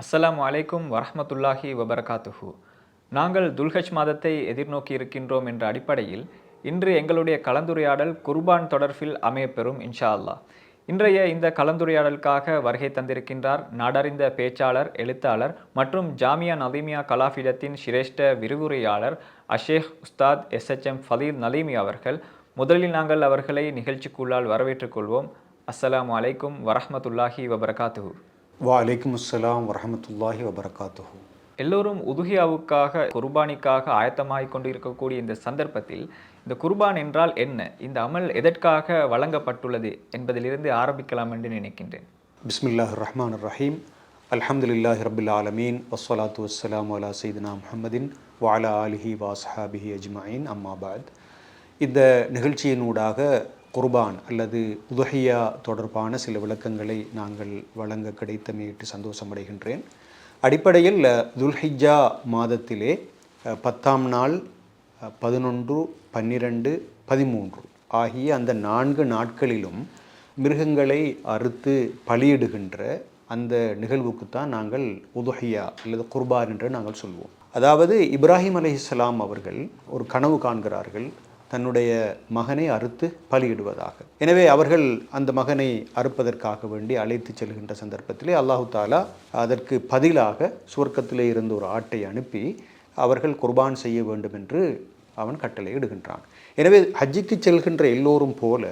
அஸ்ஸலாம் அலைக்கும் வரஹ்மத்துல்லாஹி வபரகாத்துஹு. நாங்கள் துல்ஹஜ் மாதத்தை எதிர்நோக்கி இருக்கின்றோம் என்ற அடிப்படையில் இன்று எங்களுடைய கலந்துரையாடல் குர்பான் தொடர்பில் அமையப்பெறும் இன்ஷா அல்லாஹ் இன்றைய இந்த கலந்துரையாடலுக்காக வருகை தந்திருக்கின்றார் நாடறிந்த பேச்சாளர் எழுத்தாளர் மற்றும் ஜாமியா நலீமியா கலாஃபிடத்தின் சிரேஷ்ட விரிவுரையாளர் அஷேக் உஸ்தாத் எஸ்எச்எம் ஃபலீல் நலீமி அவர்கள். முதலில் நாங்கள் அவர்களை நிகழ்ச்சிக்குள்ளால் வரவேற்றுக் கொள்வோம். அஸ்ஸலாமு அலைக்கும் வரஹ்மத்துல்லாஹி வபரகாத்துஹு. வலைக்கும் அஸ்ஸலாம் வரஹமத்துல்லாஹி வபரகாத்துஹு. எல்லோரும் உதுகியாவுக்காக குர்பானிக்காக ஆயத்தமாகிக் கொண்டிருக்கக்கூடிய இந்த சந்தர்ப்பத்தில் இந்த குர்பான் என்றால் என்ன? இந்த அமல் எதற்காக வழங்கப்பட்டுள்ளது என்பதிலிருந்து ஆரம்பிக்கலாம் என்று நினைக்கின்றேன். பிஸ்மில்லாஹ் ரஹ்மான் ரஹீம் அல்ஹம்துலில்லாஹி ரபில் ஆலமீன். வஸ்ஸலாத்து வஸ்ஸலாம் அலா சைதினா முஹம்மதின் வாலா ஆலிஹி வாஸ்ஹாபிஹி அஜ்மாயின். அம்மாபாத் இந்த நிகழ்ச்சியினூடாக குர்பான் அல்லது உதுஹியா தொடர்பான சில விளக்கங்களை நாங்கள் வழங்க கிடைத்தமையிட்டு சந்தோஷமடைகின்றேன். அடிப்படையில் துல்ஹிஜா மாதத்திலே பத்தாம் நாள் பதினொன்று பன்னிரண்டு பதிமூன்று ஆகிய அந்த நான்கு நாட்களிலும் மிருகங்களை அறுத்து பலியிடுகின்ற அந்த நிகழ்வுக்குத்தான் நாங்கள் உதுஹியா அல்லது குர்பான் என்று நாங்கள் சொல்வோம். அதாவது இப்ராஹிம் அலைஹிஸ்ஸலாம் அவர்கள் ஒரு கனவு காண்கிறார்கள். தன்னுடைய மகனை அறுத்து பலியிடுவதாக. எனவே அவர்கள் அந்த மகனை அறுப்பதற்காக வேண்டி அழைத்து செல்கின்ற சந்தர்ப்பத்திலே அல்லாஹு தாலா அதற்கு பதிலாக சுவர்க்கத்திலே இருந்த ஒரு ஆட்டை அனுப்பி அவர்கள் குர்பான் செய்ய வேண்டும் என்று அவன் கட்டளை இடுகின்றான். எனவே ஹஜ்ஜிக்கு செல்கின்ற எல்லோரும் போல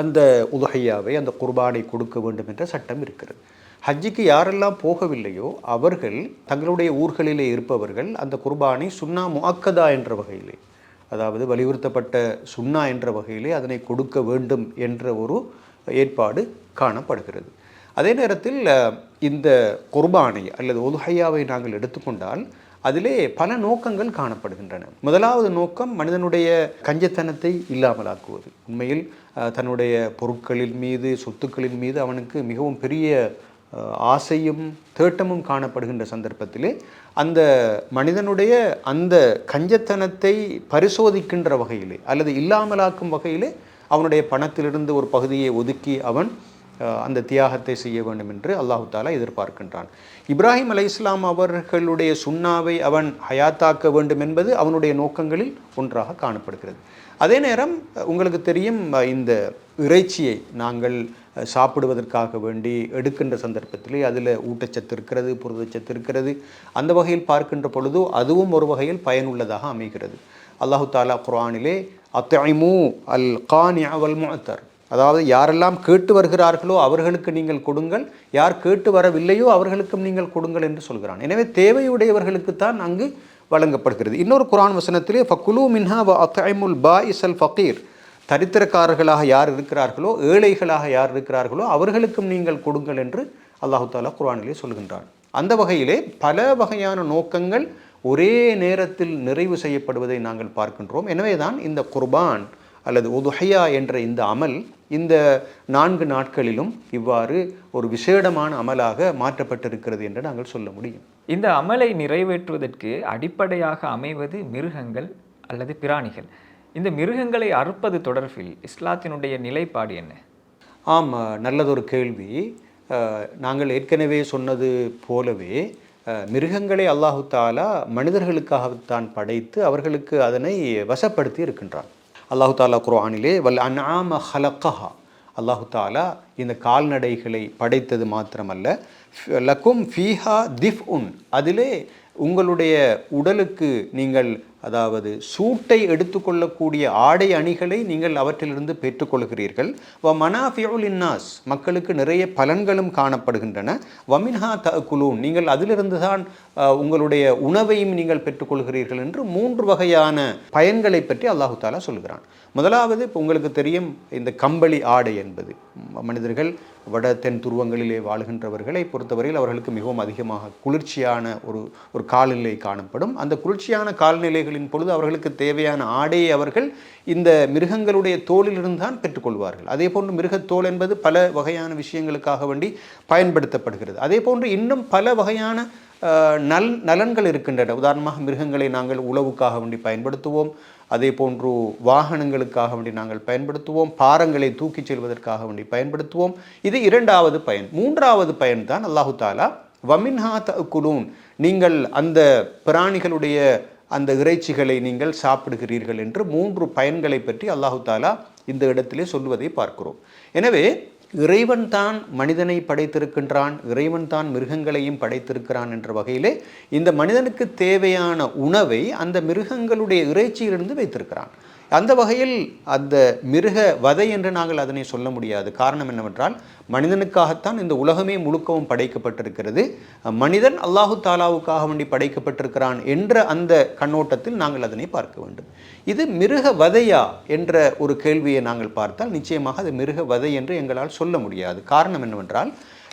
அந்த உதகையாவை அந்த குர்பானை கொடுக்க வேண்டும் என்ற சட்டம் இருக்கிறது. ஹஜ்ஜிக்கு யாரெல்லாம் போகவில்லையோ அவர்கள் தங்களுடைய ஊர்களிலே இருப்பவர்கள் அந்த குர்பானை சுன்னா முஅக்கதா என்ற வகையிலே அதாவது வலியுறுத்தப்பட்ட சுண்ணா என்ற வகையிலே அதனை கொடுக்க வேண்டும் என்ற ஒரு ஏற்பாடு காணப்படுகிறது. அதே நேரத்தில் இந்த குர்பானை அல்லது ஒதுஹையாவை நாங்கள் எடுத்துக்கொண்டால் அதிலே பல நோக்கங்கள் காணப்படுகின்றன. முதலாவது நோக்கம் மனிதனுடைய கஞ்சத்தனத்தை இல்லாமலாக்குவது. உண்மையில் தன்னுடைய பொருட்களின் மீது சொத்துக்களின் மீது அவனுக்கு மிகவும் பெரிய ஆசையும் தேட்டமும் காணப்படுகின்ற சந்தர்ப்பத்திலே அந்த மனிதனுடைய அந்த கஞ்சத்தனத்தை பரிசோதிக்கின்ற வகையிலே அல்லது இல்லாமலாக்கும் வகையிலே அவனுடைய பணத்திலிருந்து ஒரு பகுதியை ஒதுக்கி அவன் அந்த தியாகத்தை செய்ய வேண்டும் என்று அல்லாஹு தாலா எதிர்பார்க்கின்றான். இப்ராஹிம் அலை இஸ்லாம் அவர்களுடைய சுண்ணாவை அவன் ஹயாத்தாக்க வேண்டும் என்பது அவனுடைய நோக்கங்களில் ஒன்றாக காணப்படுகிறது. அதே நேரம் உங்களுக்கு தெரியும் இந்த இறைச்சியை நாங்கள் சாப்பிடுவதற்காக வேண்டி எடுக்கின்ற சந்தர்ப்பத்திலே அதில் ஊட்டச்சத்து இருக்கிறது புரதச்சத்து இருக்கிறது. அந்த வகையில் பார்க்கின்ற பொழுது அதுவும் ஒரு வகையில் பயனுள்ளதாக அமைகிறது. அல்லாஹு தாலா குரானிலே அத்தைமு அல் கானி அவல் முஅத்தர் அதாவது யாரெல்லாம் கேட்டு வருகிறார்களோ அவர்களுக்கு நீங்கள் கொடுங்கள். யார் கேட்டு வரவில்லையோ அவர்களுக்கும் நீங்கள் கொடுங்கள் என்று சொல்கிறான். எனவே தேவையுடையவர்களுக்குத்தான் அங்கு வழங்கப்படுகிறது. இன்னொரு குரான் வசனத்திலே ஃபக்குலு மின்ஹா வ அத்தைமுல் பா இஸ்லஃப் ஃபக்கீர் தரித்திரக்காரர்களாக யார் இருக்கிறார்களோ ஏழைகளாக யார் இருக்கிறார்களோ அவர்களுக்கும் நீங்கள் கொடுங்கள் என்று அல்லாஹு தாலா குரானிலே சொல்கின்றான். அந்த வகையிலே பல வகையான நோக்கங்கள் ஒரே நேரத்தில் நிறைவு செய்யப்படுவதை நாங்கள் பார்க்கின்றோம். எனவேதான் இந்த குர்பான் அல்லது உதுஹையா என்ற இந்த அமல் இந்த நான்கு நாட்களிலும் இவ்வாறு ஒரு விசேடமான அமலாக மாற்றப்பட்டிருக்கிறது என்று நாங்கள் சொல்ல முடியும். இந்த அமலை நிறைவேற்றுவதற்கு அடிப்படையாக அமைவது மிருகங்கள் அல்லது பிராணிகள். இந்த மிருகங்களை அறுப்பது தொடர்பில் இஸ்லாத்தினுடைய நிலைப்பாடு என்ன? ஆம் நல்லதொரு கேள்வி. நாங்கள் ஏற்கனவே சொன்னது போலவே மிருகங்களை அல்லாஹு தாலா மனிதர்களுக்காகத்தான் படைத்து அவர்களுக்கு அதனை வசப்படுத்தி இருக்கின்றான். அல்லாஹு தாலா குர்ஆனிலே வல் அன்ஆம ஹலக்கஹா. அல்லாஹு தாலா இந்த கால்நடைகளை படைத்தது மாத்திரமல்ல லக்கும் ஃபீஹா திஃப் உன் அதிலே உங்களுடைய உடலுக்கு நீங்கள் அதாவது சூட்டை எடுத்துக்கொள்ளக்கூடிய ஆடை அணிகளை நீங்கள் அவற்றிலிருந்து பெற்றுக்கொள்கிறீர்கள் வ மனாஃபியுல் இன்னாஸ் மக்களுக்கு நிறைய பலன்களும் காணப்படுகின்றன. வமின்ஹா தகுலூன் நீங்கள் அதிலிருந்து தான் உங்களுடைய உணவையும் நீங்கள் பெற்றுக்கொள்கிறீர்கள் என்று மூன்று வகையான பயன்களை பற்றி அல்லாஹு தாலா சொல்கிறான். முதலாவது இப்போ உங்களுக்கு தெரியும் இந்த கம்பளி ஆடை என்பது. மனிதர்கள் வட தென் துருவங்களிலே வாழ்கின்றவர்களை பொறுத்தவரையில் அவர்களுக்கு மிகவும் அதிகமாக குளிர்ச்சியான ஒரு ஒரு காலநிலை காணப்படும். அந்த குளிர்ச்சியான காலநிலைகளின் பொழுது அவர்களுக்கு தேவையான ஆடையை அவர்கள் இந்த மிருகங்களுடைய தோலிலிருந்து தான் பெற்றுக்கொள்வார்கள். அதே போன்று மிருகத்தோல் என்பது பல வகையான விஷயங்களுக்காக வேண்டி பயன்படுத்தப்படுகிறது. அதே போன்று இன்னும் பல வகையான நல் நலன்கள் இருக்கின்றன. உதாரணமாக மிருகங்களை நாங்கள் உழவுக்காக வேண்டி பயன்படுத்துவோம். அதே போன்று வாகனங்களுக்காக வேண்டி நாங்கள் பயன்படுத்துவோம். பாரங்களை தூக்கிச் செல்வதற்காக வேண்டி பயன்படுத்துவோம். இது இரண்டாவது பயன். மூன்றாவது பயன் தான் அல்லாஹு தாலா வமின்ஹா குலூன் நீங்கள் அந்த பிராணிகளுடைய அந்த இறைச்சிகளை நீங்கள் சாப்பிடுகிறீர்கள் என்று மூன்று பயன்களை பற்றி அல்லாஹு தாலா இந்த இடத்திலே சொல்வதை பார்க்கிறோம். எனவே இறைவன் தான் மனிதனை படைத்திருக்கின்றான் இறைவன் தான் மிருகங்களையும் படைத்திருக்கிறான் என்ற வகையிலே இந்த மனிதனுக்கு தேவையான உணவை அந்த மிருகங்களுடைய இறைச்சியிலிருந்து வைத்திருக்கிறான். அந்த வகையில் அந்த மிருக வதை என்று நாங்கள் அதனை சொல்ல முடியாது. காரணம் என்னவென்றால் மனிதனுக்காகத்தான் இந்த உலகமே முழுக்கவும் படைக்கப்பட்டிருக்கிறது. மனிதன் அல்லாஹு தாலாவுக்காக வேண்டி படைக்கப்பட்டிருக்கிறான் என்ற அந்த கண்ணோட்டத்தில் நாங்கள் அதனை பார்க்க வேண்டும். இது மிருக வதையா என்ற ஒரு கேள்வியை நாங்கள் பார்த்தால் நிச்சயமாக அது மிருக வதை என்று எங்களால் சொல்ல முடியாது. காரணம் என்னவென்றால்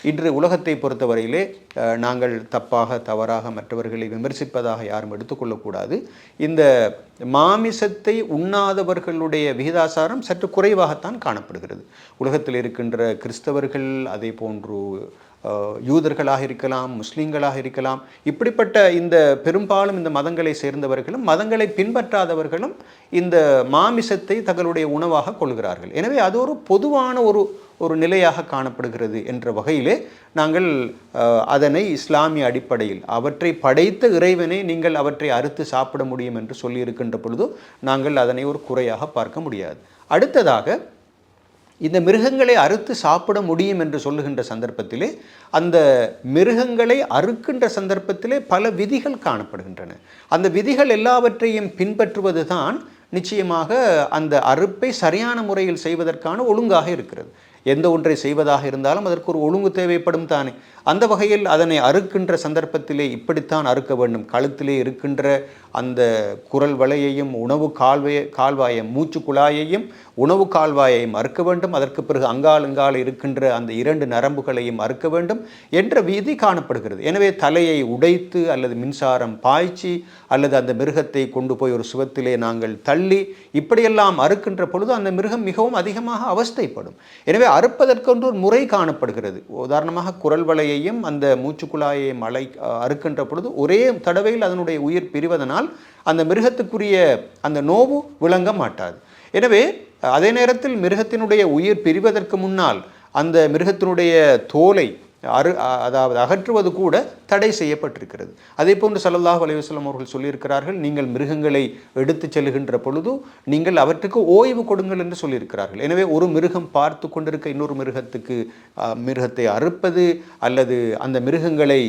இன்று உலகத்தை பொறுத்தவரையிலே நாங்கள் தப்பாக தவறாக மற்றவர்களை விமர்சிப்பதாக யாரும் எடுத்துக்கொள்ளக்கூடாது. இந்த மாமிசத்தை உண்ணாதவர்களுடைய விகிதாசாரம் சற்று குறைவாகத்தான் காணப்படுகிறது. உலகத்தில் இருக்கின்ற கிறிஸ்தவர்கள் அதே போன்று யூதர்களாக இருக்கலாம் முஸ்லீம்களாக இருக்கலாம் இப்படிப்பட்ட இந்த பெரும்பாலும் இந்த மதங்களை சேர்ந்தவர்களும் மதங்களை பின்பற்றாதவர்களும் இந்த மாமிசத்தை தங்களுடைய உணவாக கொள்கிறார்கள். எனவே அது ஒரு பொதுவான ஒரு ஒரு நிலையாக காணப்படுகிறது என்ற வகையிலே நாங்கள் அதனை இஸ்லாமிய அடிப்படையில் அவற்றை படைத்த இறைவனை நீங்கள் அவற்றை அறுத்து சாப்பிட முடியும் என்று சொல்லியிருக்கின்ற பொழுது நாங்கள் அதனை ஒரு குறையாக பார்க்க முடியாது. அடுத்ததாக இந்த மிருகங்களை அறுத்து சாப்பிட முடியும் என்று சொல்லுகின்ற சந்தர்ப்பத்திலே அந்த மிருகங்களை அறுக்கின்ற சந்தர்ப்பத்திலே பல விதிகள் காணப்படுகின்றன. அந்த விதிகள் எல்லாவற்றையும் பின்பற்றுவது தான் நிச்சயமாக அந்த அறுப்பை சரியான முறையில் செய்வதற்கான ஒழுங்காக இருக்கிறது. எந்த ஒன்றை செய்வதாக இருந்தாலும் அதற்கு ஒரு ஒழுங்கு தேவைப்படும் தானே. அந்த வகையில் அதனை அறுக்கின்ற சந்தர்ப்பத்திலே இப்படித்தான் அறுக்க வேண்டும். கழுத்திலே இருக்கின்ற அந்த குரல் வலையையும் உணவு கால்வாய கால்வாயை மூச்சு குழாயையும் உணவு கால்வாயையும் அறுக்க வேண்டும். அதற்கு பிறகு அங்கால் அங்கால் இருக்கின்ற அந்த இரண்டு நரம்புகளையும் அறுக்க வேண்டும் என்ற விதி காணப்படுகிறது. எனவே தலையை உடைத்து அல்லது மின்சாரம் பாய்ச்சி அல்லது அந்த மிருகத்தை கொண்டு போய் ஒரு சுவத்திலே நாங்கள் தள்ளி இப்படியெல்லாம் அறுக்கின்ற பொழுது அந்த மிருகம் மிகவும் அதிகமாக அவஸ்தைப்படும். எனவே அறுப்பதற்கென்று ஒரு முறை காணப்படுகிறது. உதாரணமாக குரல் வலையையும் அந்த மூச்சுக்குழாயையும் அலை அறுக்கின்ற பொழுது ஒரே தடவையில் அதனுடைய உயிர் பிரிவதனால் அந்த மிருகத்துக்குரிய அந்த நோவு விளங்க மாட்டாது. எனவே அதே நேரத்தில் மிருகத்தினுடைய உயிர் பிரிவதற்கு முன்னால் அந்த மிருகத்தினுடைய தோலை அரு அதாவது அகற்றுவது கூட தடை செய்யப்பட்டிருக்கிறது. அதே போன்று சல்லல்லாஹ் அலைஹி அவர்கள் சொல்லியிருக்கிறார்கள் நீங்கள் மிருகங்களை எடுத்துச் செல்கின்ற பொழுது நீங்கள் அவற்றுக்கு ஓய்வு கொடுங்கள் என்று சொல்லியிருக்கிறார்கள். எனவே ஒரு மிருகம் பார்த்து கொண்டிருக்க இன்னொரு மிருகத்துக்கு மிருகத்தை அறுப்பது அல்லது அந்த மிருகங்களை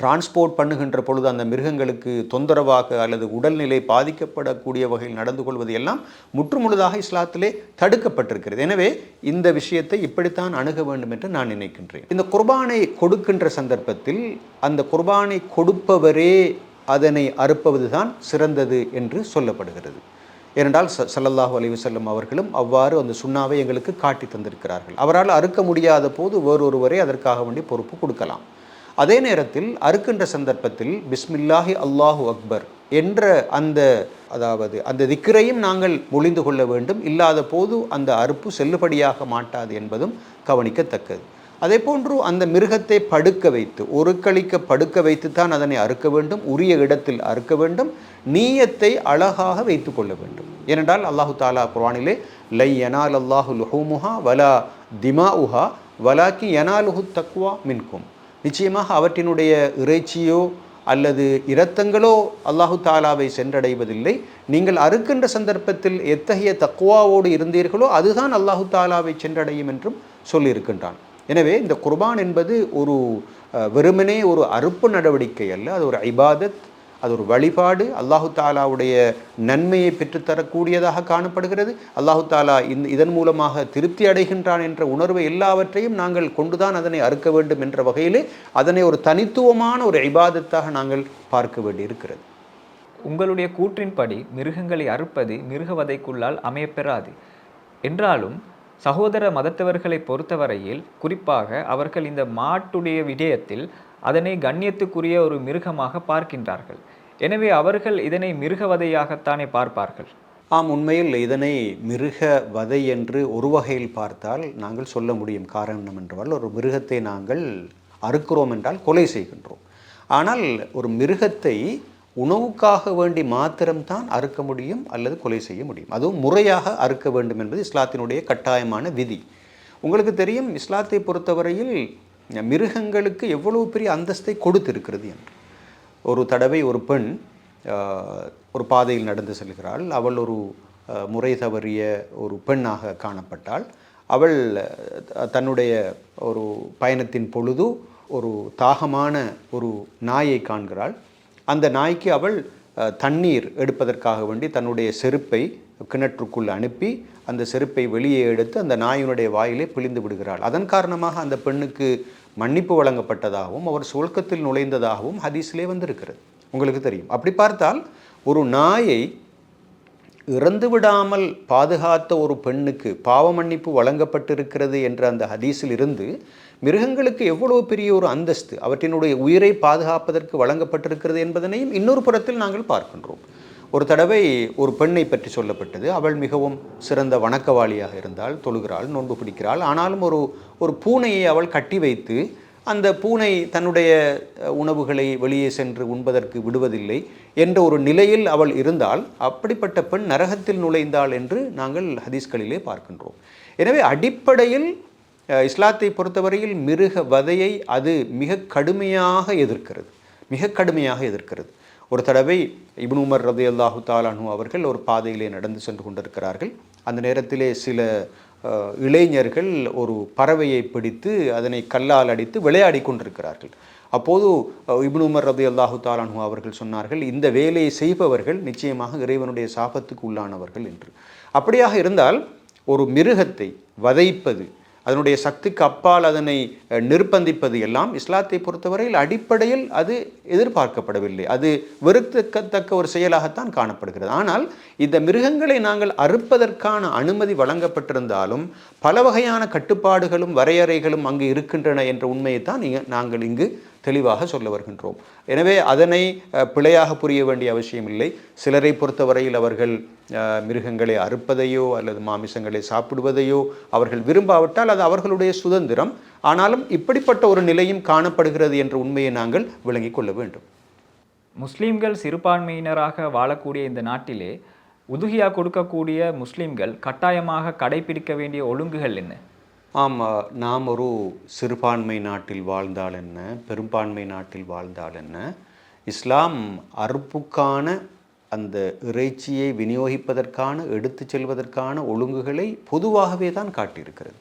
டிரான்ஸ்போர்ட் பண்ணுகின்ற பொழுது அந்த மிருகங்களுக்கு தொந்தரவாக அல்லது உடல்நிலை பாதிக்கப்படக்கூடிய வகையில் நடந்து கொள்வது எல்லாம் முற்றுமுழுதாக இஸ்லாத்திலே தடுக்கப்பட்டிருக்கிறது. எனவே இந்த விஷயத்தை இப்படித்தான் அணுக வேண்டும் என்று நான் நினைக்கின்றேன். இந்த குர்பானை கொடுக்கின்ற சந்தர்ப்பத்தில் அந்த குர்பானை கொடுப்பவரே அதனை அறுப்பதுதான் சிறந்தது என்று சொல்லப்படுகிறது. ஏனென்றால் ச சல்லல்லாஹு அலைஹி செல்லும் அவர்களும் அவ்வாறு அந்த சுண்ணாவை எங்களுக்கு காட்டி தந்திருக்கிறார்கள். அவரால் அறுக்க முடியாத போது வேறொருவரை அதற்காக வேண்டிய பொறுப்பு கொடுக்கலாம். அதே நேரத்தில் அறுக்கின்ற சந்தர்ப்பத்தில் பிஸ்மில்லாஹி அல்லாஹூ அக்பர் என்ற அந்த அதாவது அந்த திக்கரையும் நாங்கள் ஒளிந்து கொள்ள வேண்டும். இல்லாத போது அந்த அறுப்பு செல்லுபடியாக மாட்டாது என்பதும் கவனிக்கத்தக்கது. அதே போன்று அந்த மிருகத்தை படுக்க வைத்து ஒரு கழிக்க படுக்க வைத்து தான் அதனை அறுக்க வேண்டும். உரிய இடத்தில் அறுக்க வேண்டும். நீயத்தை அழகாக வைத்து கொள்ள வேண்டும். ஏனென்றால் அல்லாஹு தாலா குரானிலே லை யனால் அல்லாஹு லுஹூமுஹா வலா திமா உஹா வலாக்கி யனாலுஹு தக்வா மின்கும். நிச்சயமாக அவற்றினுடைய இறைச்சியோ அல்லது இரத்தங்களோ அல்லாஹு தாலாவை சென்றடைவதில்லை. நீங்கள் அறுக்கின்ற சந்தர்ப்பத்தில் எத்தகைய தக்குவாவோடு இருந்தீர்களோ அதுதான் அல்லாஹு தாலாவை சென்றடையும் என்றும் சொல்லியிருக்கின்றான். எனவே இந்த குர்பான் என்பது ஒரு வெறுமனே ஒரு அறுப்பு நடவடிக்கை அல்ல அது ஒரு ஐபாதத் அது ஒரு வழிபாடு. அல்லாஹு தாலாவுடைய நன்மையை பெற்றுத்தரக்கூடியதாக காணப்படுகிறது. அல்லாஹு தாலா இந்த இதன் மூலமாக திருப்தி அடைகின்றான் என்ற உணர்வை எல்லாவற்றையும் நாங்கள் கொண்டுதான் அதனை அறுக்க வேண்டும் என்ற வகையிலே அதனை ஒரு தனித்துவமான ஒரு இபாதத்தாக நாங்கள் பார்க்க வேண்டியிருக்கிறது. உங்களுடைய கூற்றின்படி மிருகங்களை அறுப்பது மிருகவதைக்குள்ளால் அமையப்பெறாது. என்றாலும் சகோதர மதத்தவர்களை பொறுத்தவரையில் குறிப்பாக அவர்கள் இந்த மாட்டுடைய விடயத்தில் அதனை கண்ணியத்துக்குரிய ஒரு மிருகமாக பார்க்கின்றார்கள். எனவே அவர்கள் இதனை மிருகவதையாகத்தானே பார்ப்பார்கள்? ஆம் உண்மையில் இதனை மிருக வதை என்று ஒரு வகையில் பார்த்தால் நாங்கள் சொல்ல முடியும் காரணம் என்றால் ஒரு மிருகத்தை நாங்கள் அறுக்கிறோம் என்றால் கொலை செய்கின்றோம். ஆனால் ஒரு மிருகத்தை உணவுக்காக வேண்டி மாத்திரம்தான் அறுக்க முடியும் அல்லது கொலை செய்ய முடியும். அதுவும் முறையாக அறுக்க வேண்டும் என்பது இஸ்லாத்தினுடைய கட்டாயமான விதி. உங்களுக்கு தெரியும் இஸ்லாத்தை பொறுத்தவரையில் மிருகங்களுக்கு எவ்வளவு பெரிய அந்தஸ்தை கொடுத்திருக்கிறது என்று. ஒரு தடவை ஒரு பெண் ஒரு பாதையில் நடந்து செல்கிறாள். அவள் ஒரு முறை தவறிய ஒரு பெண்ணாக காணப்பட்டாள். அவள் தன்னுடைய ஒரு பயணத்தின் பொழுது ஒரு தாகமான ஒரு நாயை காண்கிறாள். அந்த நாய்க்கு அவள் தண்ணீர் எடுப்பதற்காக வேண்டி தன்னுடைய செருப்பை கிணற்றுக்குள் அனுப்பி அந்த செருப்பை வெளியே எடுத்து அந்த நாயினுடைய வாயிலே பிழிந்து விடுகிறாள். அதன் காரணமாக அந்த பெண்ணுக்கு மன்னிப்பு வழங்கப்பட்டதாகவும் அவர் சுவர்க்கத்தில் நுழைந்ததாகவும் ஹதீஸ்லே வந்திருக்கிறது. உங்களுக்கு தெரியும். அப்படி பார்த்தால் ஒரு நாயை இறந்து விடாமல் பாதுகாத்த ஒரு பெண்ணுக்கு பாவ மன்னிப்பு வழங்கப்பட்டிருக்கிறது என்ற அந்த ஹதீஸில் இருந்து மிருகங்களுக்கு எவ்வளவு பெரிய ஒரு அந்தஸ்து அவற்றினுடைய உயிரை பாதுகாப்பதற்கு வழங்கப்பட்டிருக்கிறது என்பதனையும் இன்னொரு புறத்தில் நாங்கள் பார்க்கின்றோம். ஒரு தடவை ஒரு பெண்ணை பற்றி சொல்லப்பட்டது. அவள் மிகவும் சிறந்த வணக்கவாளியாக இருந்தால் தொழுகிறாள் நோன்பு பிடிக்கிறாள். ஆனாலும் ஒரு ஒரு பூனையை அவள் கட்டி வைத்து அந்த பூனை தன்னுடைய உணவுகளை வெளியே சென்று உண்பதற்கு விடுவதில்லை என்ற ஒரு நிலையில் அவள் இருந்தால் அப்படிப்பட்ட பெண் நரகத்தில் நுழைந்தாள் என்று நாங்கள் ஹதீஸ்களிலே பார்க்கின்றோம். எனவே அடிப்படையில் இஸ்லாத்தை பொறுத்தவரையில் மிருக வதையை அது மிக கடுமையாக எதிர்க்கிறது. மிக கடுமையாக எதிர்க்கிறது. ஒரு தடவை இப்னு உமர் ரதி அல்லாஹு தாலானு அவர்கள் ஒரு பாதையிலே நடந்து சென்று கொண்டிருக்கிறார்கள். அந்த நேரத்திலே சில இளைஞர்கள் ஒரு பறவையை பிடித்து அதனை கல்லால் அடித்து விளையாடி கொண்டிருக்கிறார்கள். அப்போது இப்னு உமர் ரதி அல்லாஹு தாலானு அவர்கள் சொன்னார்கள் இந்த வேலையை செய்பவர்கள் நிச்சயமாக இறைவனுடைய சாபத்துக்கு உள்ளானவர்கள் என்று. அப்படியாக இருந்தால் ஒரு மிருகத்தை வதைப்பது அதனுடைய சக்திக்கு அப்பால் அதனை நிர்பந்திப்பது எல்லாம் இஸ்லாத்தை பொறுத்தவரையில் அடிப்படையில் அது எதிர்பார்க்கப்படவில்லை. அது வெறுக்கத்தக்க ஒரு செயலாகத்தான் காணப்படுகிறது. ஆனால் இந்த மிருகங்களை நாங்கள் அறுப்பதற்கான அனுமதி வழங்கப்பட்டிருந்தாலும் பல வகையான கட்டுப்பாடுகளும் வரையறைகளும் அங்கு இருக்கின்றன என்ற உண்மையைத்தான் நாங்கள் இங்கு தெளிவாக சொல்ல வருகின்றோம். எனவே அதனை பிழையாக புரிய வேண்டிய அவசியம் இல்லை. சிலரை பொறுத்தவரையில் அவர்கள் மிருகங்களை அறுப்பதையோ அல்லது மாமிசங்களை சாப்பிடுவதையோ அவர்கள் விரும்பாவிட்டால் அது அவர்களுடைய சுதந்திரம். ஆனாலும் இப்படிப்பட்ட ஒரு நிலையும் காணப்படுகிறது என்ற உண்மையை நாங்கள் விளங்கிக் கொள்ள வேண்டும். முஸ்லீம்கள் சிறுபான்மையினராக வாழக்கூடிய இந்த நாட்டிலே உதுகியா கொடுக்கக்கூடிய முஸ்லீம்கள் கட்டாயமாக கடைபிடிக்க வேண்டிய ஒழுங்குகள் என்ன? ஆம் நாம் ஒரு சிறுபான்மை நாட்டில் வாழ்ந்தால் என்ன? பெரும்பான்மை நாட்டில் வாழ்ந்தால் என்ன? இஸ்லாம் அறுப்புக்கான அந்த இறைச்சியை விநியோகிப்பதற்கான எடுத்துச் செல்வதற்கான ஒழுங்குகளை பொதுவாகவே தான் காட்டியிருக்கிறது.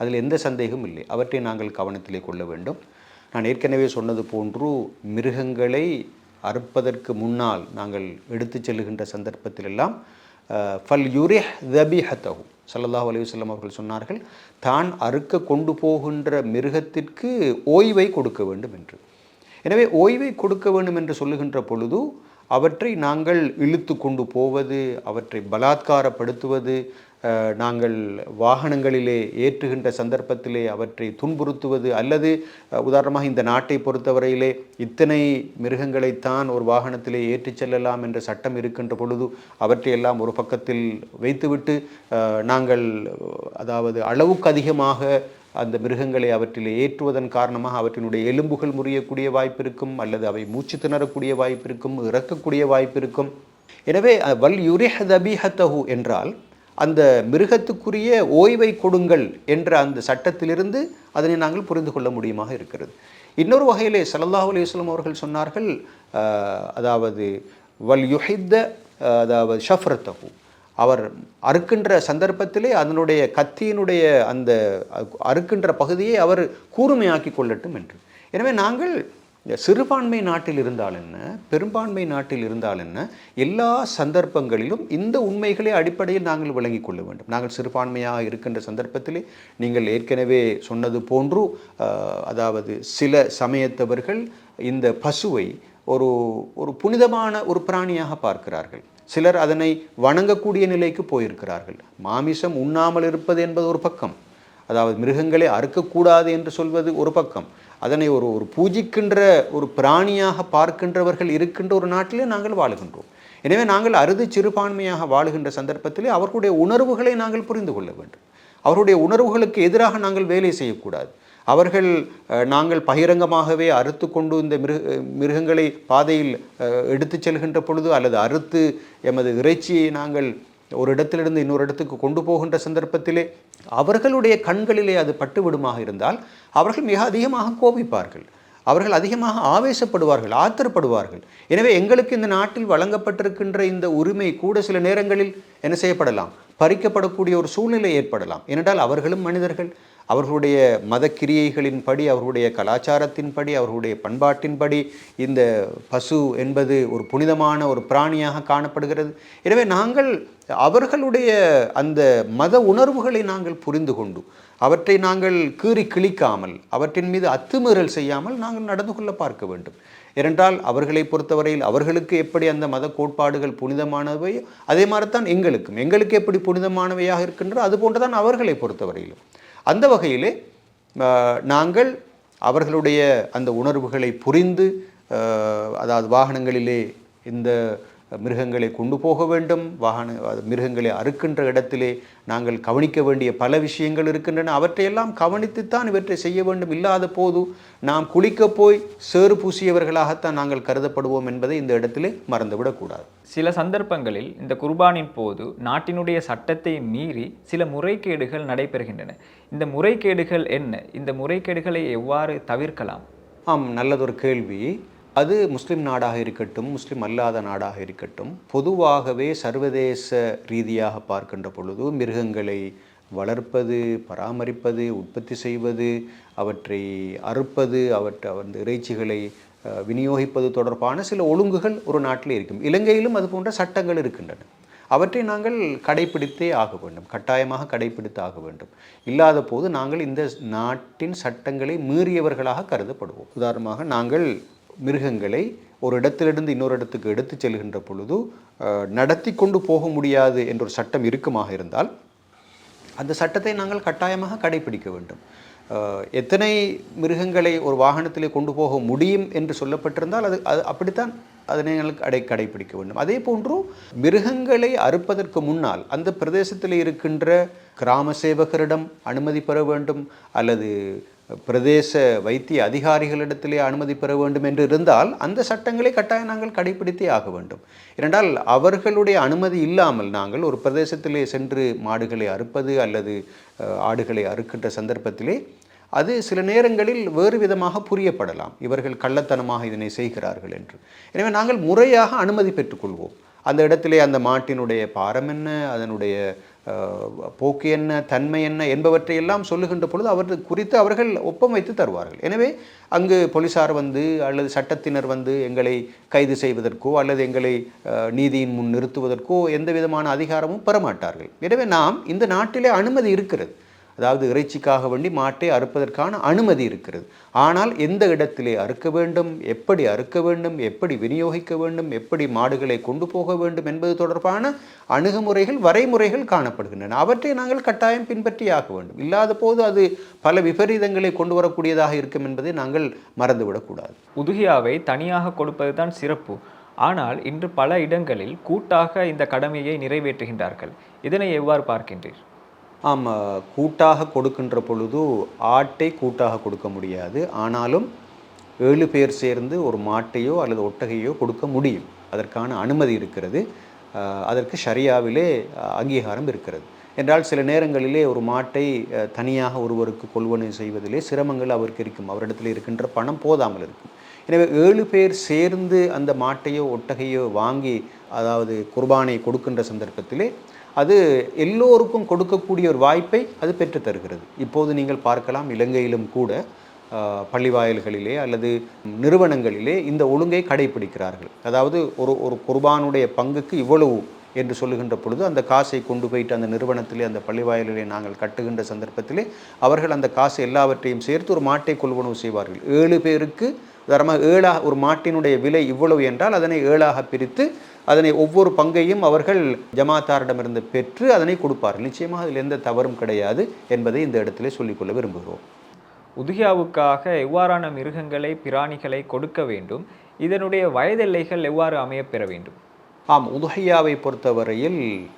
அதில் எந்த சந்தேகமும் இல்லை. அவற்றை நாங்கள் கவனத்திலே கொள்ள வேண்டும். நான் ஏற்கனவே சொன்னது போன்று மிருகங்களை அறுப்பதற்கு முன்னால் நாங்கள் எடுத்துச் செல்லுகின்ற சந்தர்ப்பத்திலெல்லாம் ஃபல் யுரிஹ் தபிஹத்தஹு ஸல்லல்லாஹு சல்லல்லாஹ் அலிவசல்லம் அவர்கள் சொன்னார்கள் தான் அறுக்க கொண்டு போகின்ற மிருகத்திற்கு ஓய்வை கொடுக்க வேண்டும் என்று. எனவே ஓய்வை கொடுக்க வேண்டும் என்று சொல்லுகின்ற பொழுது அவற்றை நாங்கள் இழுத்து கொண்டு போவது அவற்றை பலாத்காரப்படுத்துவது நாங்கள் வாகனங்களிலே ஏற்றுகின்ற சந்தர்ப்பத்திலே அவற்றை துன்புறுத்துவது அல்லது உதாரணமாக இந்த நாட்டை பொறுத்தவரையிலே இத்தனை மிருகங்களைத்தான் ஒரு வாகனத்திலே ஏற்றிச் செல்லலாம் என்ற சட்டம் இருக்கின்ற பொழுது அவற்றையெல்லாம் ஒரு பக்கத்தில் வைத்துவிட்டு நாங்கள் அதாவது அளவுக்கு அதிகமாக அந்த மிருகங்களை அவற்றில் ஏற்றுவதன் காரணமாக அவற்றினுடைய எலும்புகள் முறியக்கூடிய வாய்ப்பு இருக்கும் அல்லது அவை மூச்சு திணறக்கூடிய வாய்ப்பு இருக்கும் இறக்கக்கூடிய வாய்ப்பு இருக்கும் எனவே வல் யுரிஹ் தபிஹத்தஹு என்றால் அந்த மிருகத்துக்குரிய ஓய்வை கொடுங்கள் என்ற அந்த சட்டத்திலிருந்து அதனை நாங்கள் புரிந்து கொள்ள முடியுமாக இருக்கிறது. இன்னொரு வகையிலே ஸல்லல்லாஹு அலைஹி அவர்கள் சொன்னார்கள் அதாவது வல் யுஹித்த அதாவது ஷஃப்ரத்தகு அவர் அறுக்கின்ற சந்தர்ப்பத்திலே அதனுடைய கத்தியினுடைய அந்த அறுக்கின்ற பகுதியை அவர் கூர்மையாக்கி கொள்ளட்டும் என்று. எனவே நாங்கள் இந்த சிறுபான்மை நாட்டில் இருந்தால் என்ன பெரும்பான்மை நாட்டில் இருந்தால் என்ன எல்லா சந்தர்ப்பங்களிலும் இந்த உண்மைகளை அடிப்படையில் நாங்கள் விளங்கி கொள்ள வேண்டும். நாங்கள் சிறுபான்மையாக இருக்கின்ற சந்தர்ப்பத்திலே நீங்கள் ஏற்கனவே சொன்னது போன்று அதாவது சில சமயத்தவர்கள் இந்த பசுவை ஒரு ஒரு புனிதமான ஒரு பிராணியாக பார்க்கிறார்கள். சிலர் அதனை வணங்கக்கூடிய நிலைக்கு போயிருக்கிறார்கள். மாமிசம் உண்ணாமல் இருப்பது என்பது ஒரு பக்கம். அதாவது மிருகங்களை அறுக்கக்கூடாது என்று சொல்வது ஒரு பக்கம். அதனை ஒரு ஒரு பூஜிக்கின்ற ஒரு பிராணியாக பார்க்கின்றவர்கள் இருக்கின்ற ஒரு நாட்டிலே நாங்கள் வாழுகின்றோம். எனவே நாங்கள் அறுதி சிறுபான்மையாக வாழுகின்ற சந்தர்ப்பத்திலே அவர்களுடைய உணர்வுகளை நாங்கள் புரிந்து கொள்ள வேண்டும். அவருடைய உணர்வுகளுக்கு எதிராக நாங்கள் வேலை செய்யக்கூடாது. அவர்கள் நாங்கள் பகிரங்கமாகவே அறுத்து கொண்டு இந்த மிருக மிருகங்களை பாதையில் எடுத்து எடுத்துச் செல்கின்ற பொழுது அல்லது அறுத்து எமது இறைச்சியை நாங்கள் ஒரு இடத்திலிருந்து இன்னொரு இடத்துக்கு கொண்டு போகின்ற சந்தர்ப்பத்திலே அவர்களுடைய கண்களிலே அது பட்டுவிடுமாக இருந்தால் அவர்கள் மிக அதிகமாக கோபிப்பார்கள். அவர்கள் அதிகமாக ஆவேசப்படுவார்கள் ஆத்திரப்படுவார்கள். எனவே எங்களுக்கு இந்த நாட்டில் வழங்கப்பட்டிருக்கின்ற இந்த உரிமை கூட சில நேரங்களில் என்ன செய்யப்படலாம்? பறிக்கப்படக்கூடிய ஒரு சூழ்நிலை ஏற்படலாம். ஏனென்றால் அவர்களும் மனிதர்கள். அவர்களுடைய மதக்கிரியைகளின்படி அவர்களுடைய கலாச்சாரத்தின்படி அவர்களுடைய பண்பாட்டின்படி இந்த பசு என்பது ஒரு புனிதமான ஒரு பிராணியாக காணப்படுகிறது. எனவே நாங்கள் அவர்களுடைய அந்த மத உணர்வுகளை நாங்கள் புரிந்து கொண்டு அவற்றை நாங்கள் கீறி கிழிக்காமல் அவற்றின் மீது அத்துமீறல் செய்யாமல் நாங்கள் நடந்து கொள்ள பார்க்க வேண்டும். ஏனென்றால் அவர்களை பொறுத்தவரையில் அவர்களுக்கு எப்படி அந்த மத கோட்பாடுகள் புனிதமானவை? அதே மாதிரித்தான் எங்களுக்கும். எங்களுக்கு எப்படி புனிதமானவையாக இருக்கின்றோ அது போன்றுதான் அவர்களை பொறுத்தவரையிலும். அந்த வகையிலே நாங்கள் அவர்களுடைய அந்த உணர்வுகளை புரிந்து அதாவது வாகனங்களிலே இந்த மிருகங்களை கொண்டு போக வேண்டும். வாகன மிருகங்களை அறுக்கின்ற இடத்திலே நாங்கள் கவனிக்க வேண்டிய பல விஷயங்கள் இருக்கின்றன. அவற்றையெல்லாம் கவனித்துத்தான் இவற்றை செய்ய வேண்டும். இல்லாத போது நாம் குளிக்கப் போய் சேறு பூசியவர்களாகத்தான் நாங்கள் கருதப்படுவோம் என்பதை இந்த இடத்திலே மறந்துவிடக்கூடாது சில சந்தர்ப்பங்களில் இந்த குர்பானின் போது நாட்டினுடைய சட்டத்தை மீறி சில முறைகேடுகள் நடைபெறுகின்றன. இந்த முறைகேடுகள் என்ன? இந்த முறைகேடுகளை எவ்வாறு தவிர்க்கலாம்? ஆம் நல்லதொரு கேள்வி. அது முஸ்லிம் நாடாக இருக்கட்டும் முஸ்லிம் அல்லாத நாடாக இருக்கட்டும் பொதுவாகவே சர்வதேச ரீதியாக பார்க்கின்ற பொழுது மிருகங்களை வளர்ப்பது பராமரிப்பது உற்பத்தி செய்வது அவற்றை அறுப்பது அவற்றை வந்து இறைச்சிகளை விநியோகிப்பது தொடர்பான சில ஒழுங்குகள் ஒரு நாட்டில் இருக்கும். இலங்கையிலும் அது போன்ற சட்டங்கள் இருக்கின்றன. அவற்றை நாங்கள் கடைப்பிடித்தே ஆக வேண்டும். கட்டாயமாக கடைபிடித்து ஆக வேண்டும். இல்லாத போது நாங்கள் இந்த நாட்டின் சட்டங்களை மீறியவர்களாக கருதப்படுவோம். உதாரணமாக நாங்கள் மிருகங்களை ஒரு இடத்திலிருந்து இன்னொரு இடத்துக்கு எடுத்து செல்கின்ற பொழுது நடத்தி கொண்டு போக முடியாது என்ற ஒரு சட்டம் இருக்குமாக இருந்தால் அந்த சட்டத்தை நாங்கள் கட்டாயமாக கடைபிடிக்க வேண்டும். எத்தனை மிருகங்களை ஒரு வாகனத்திலே கொண்டு போக முடியும் என்று சொல்லப்பட்டிருந்தால் அது அது அப்படித்தான் அதனை நாங்கள் கடை கடைபிடிக்க வேண்டும். அதே போன்று மிருகங்களை அறுப்பதற்கு முன்னால் அந்த பிரதேசத்தில் இருக்கின்ற கிராம சேவகரிடம் அனுமதி பெற வேண்டும் அல்லது பிரதேச வைத்திய அதிகாரிகளிடத்திலே அனுமதி பெற வேண்டும் என்று இருந்தால் அந்த சட்டங்களை கட்டாயம் நாங்கள் கடைபிடித்தே ஆக வேண்டும். இரண்டால் அவர்களுடைய அனுமதி இல்லாமல் நாங்கள் ஒரு பிரதேசத்திலே சென்று மாடுகளை அறுப்பது அல்லது ஆடுகளை அறுக்கின்ற சந்தர்ப்பத்திலே அது சில நேரங்களில் வேறு விதமாக புரியப்படலாம். இவர்கள் கள்ளத்தனமாக இதனை செய்கிறார்கள் என்று. எனவே நாங்கள் முறையாக அனுமதி பெற்றுக்கொள்வோம். அந்த இடத்திலே அந்த மாட்டினுடைய பாரம் என்ன? அதனுடைய போக்கு என்ன தன்மை என்ன என்பவற்றையெல்லாம் சொல்லுகின்ற பொழுது அவர்கள் குறித்து அவர்கள் ஒப்பம் வைத்து தருவார்கள். எனவே அங்கு போலீசார் வந்து அல்லது சட்டத்தினர் வந்து எங்களை கைது செய்வதற்கோ அல்லது எங்களை நீதியின் முன் நிறுத்துவதற்கோ எந்த விதமான அதிகாரமும் பெறமாட்டார்கள் எனவே நாம் இந்த நாட்டிலே அனுமதி இருக்கிறது. அதாவது இறைச்சிக்காக வேண்டி மாட்டை அறுப்பதற்கான அனுமதி இருக்கிறது. ஆனால் எந்த இடத்திலே அறுக்க வேண்டும் எப்படி அறுக்க வேண்டும் எப்படி விநியோகிக்க வேண்டும் எப்படி மாடுகளை கொண்டு போக வேண்டும் என்பது தொடர்பான அணுகுமுறைகள் வரைமுறைகள் காணப்படுகின்றன. அவற்றை நாங்கள் கட்டாயம் பின்பற்றியாக வேண்டும். இல்லாத போது அது பல விபரீதங்களை கொண்டு வரக்கூடியதாக இருக்கும் என்பதை நாங்கள் மறந்துவிடக்கூடாது உதுகியாவை தனியாக கொடுப்பது தான் சிறப்பு. ஆனால் இன்று பல இடங்களில் கூட்டாக இந்த கடமையை நிறைவேற்றுகின்றார்கள். இதனை எவ்வாறு பார்க்கின்றீர்? ஆமாம் கூட்டாக கொடுக்கின்ற பொழுது ஆட்டை கூட்டாக கொடுக்க முடியாது. ஆனாலும் ஏழு பேர் சேர்ந்து ஒரு மாட்டையோ அல்லது ஒட்டகையோ கொடுக்க முடியும். அதற்கான அனுமதி இருக்கிறது. அதற்கு ஷரியாவிலே அங்கீகாரம் இருக்கிறது. என்றால் சில நேரங்களிலே ஒரு மாட்டை தனியாக ஒருவருக்கு கொள்வனை செய்வதிலே சிரமங்கள் அவருக்கு இருக்கும். அவரிடத்தில் இருக்கின்ற பணம் போதாமல் இருக்கும். எனவே ஏழு பேர் சேர்ந்து அந்த மாட்டையோ ஒட்டகையோ வாங்கி அதாவது குர்பானை கொடுக்கின்ற சந்தர்ப்பத்திலே அது எல்லோருக்கும் கொடுக்கக்கூடிய ஒரு வாய்ப்பை அது பெற்று தருகிறது. இப்போது நீங்கள் பார்க்கலாம் இலங்கையிலும் கூட பள்ளிவாயல்களிலே அல்லது நிறுவனங்களிலே இந்த ஒழுங்கை கடைபிடிக்கிறார்கள் அதாவது ஒரு ஒரு குர்பானுடைய பங்குக்கு இவ்வளவு என்று சொல்லுகின்ற பொழுது அந்த காசை கொண்டு போயிட்டு அந்த நிறுவனத்திலே அந்த பள்ளிவாயலிலே நாங்கள் கட்டுகின்ற சந்தர்ப்பத்திலே அவர்கள் அந்த காசு எல்லாவற்றையும் சேர்த்து ஒரு மாட்டை கொள்வனவு செய்வார்கள். ஏழு பேருக்கு தரமாக ஏழாக ஒரு மாட்டினுடைய விலை இவ்வளவு என்றால் அதனை ஏழாக பிரித்து அதனை ஒவ்வொரு பங்கையும் அவர்கள் ஜமாத்தாரிடமிருந்து பெற்று அதனை கொடுப்பார்கள். நிச்சயமாக அதில் எந்த தவறும் கிடையாது என்பதை இந்த இடத்திலே சொல்லிக்கொள்ள விரும்புகிறோம். உதுகியாவுக்காக எவ்வாறான மிருகங்களை பிராணிகளை கொடுக்க வேண்டும்? இதனுடைய வயதெல்லைகள் எவ்வாறு அமையப் பெற வேண்டும்? ஆம் உதுகையாவை பொறுத்தவரையில்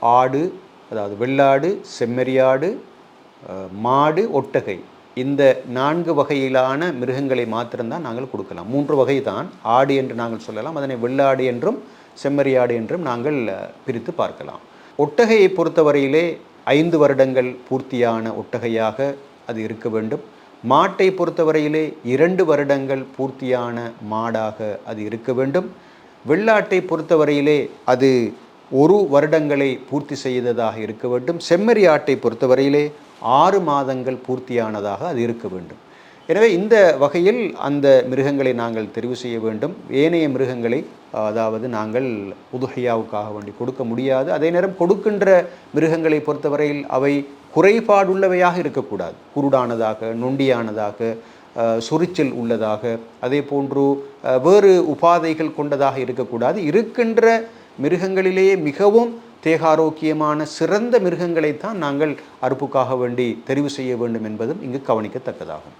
ஆடு அதாவது வெள்ளாடு செம்மறியாடு மாடு ஒட்டகை இந்த நான்கு வகையிலான மிருகங்களை மாத்திரம்தான் நாங்கள் கொடுக்கலாம். மூன்று வகை தான் ஆடு என்று நாங்கள் சொல்லலாம். அதனை வெள்ளாடு என்றும் செம்மறியாடு என்றும் நாங்கள் பிரித்து பார்க்கலாம். ஒட்டகையை பொறுத்தவரையிலே ஐந்து வருடங்கள் பூர்த்தியான ஒட்டகையாக அது இருக்க வேண்டும். மாட்டை பொறுத்தவரையிலே இரண்டு வருடங்கள் பூர்த்தியான மாடாக அது இருக்க வேண்டும். வெள்ளாட்டை பொறுத்தவரையிலே அது ஒரு வருடங்களை பூர்த்தி செய்ததாக இருக்க வேண்டும். செம்மறி ஆட்டை பொறுத்தவரையிலே ஆறு மாதங்கள் பூர்த்தியானதாக அது இருக்க வேண்டும். எனவே இந்த வகையில் அந்த மிருகங்களை நாங்கள் தெரிவு செய்ய வேண்டும். ஏனைய மிருகங்களை அதாவது நாங்கள் உதுகையாவுக்காக வேண்டி கொடுக்க முடியாது. அதே நேரம் கொடுக்கின்ற மிருகங்களை பொறுத்தவரையில் அவை குறைபாடுள்ளவையாக இருக்கக்கூடாது. குருடானதாக நொண்டியானதாக சுரிச்சல் உள்ளதாக அதே போன்று வேறு உபாதைகள் கொண்டதாக இருக்கக்கூடாது. இருக்கின்ற மிருகங்களிலேயே மிகவும் தேகாரோக்கியமான சிறந்த மிருகங்களைத்தான் நாங்கள் அறுப்புக்காக வேண்டி தெரிவு செய்ய வேண்டும் என்பதும் இங்கு கவனிக்கத்தக்கதாகும்.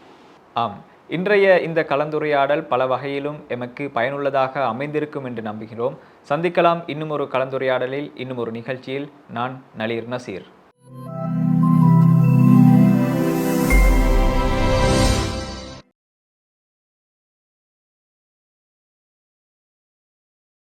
ஆம். இன்றைய இந்த கலந்துரையாடல் பல வகையிலும் எமக்கு பயனுள்ளதாக அமைந்திருக்கும் என்று நம்புகிறோம். சந்திக்கலாம் இன்னும் ஒரு கலந்துரையாடலில் இன்னும் ஒரு நிகழ்ச்சியில். நான் நளிர் நசீர்.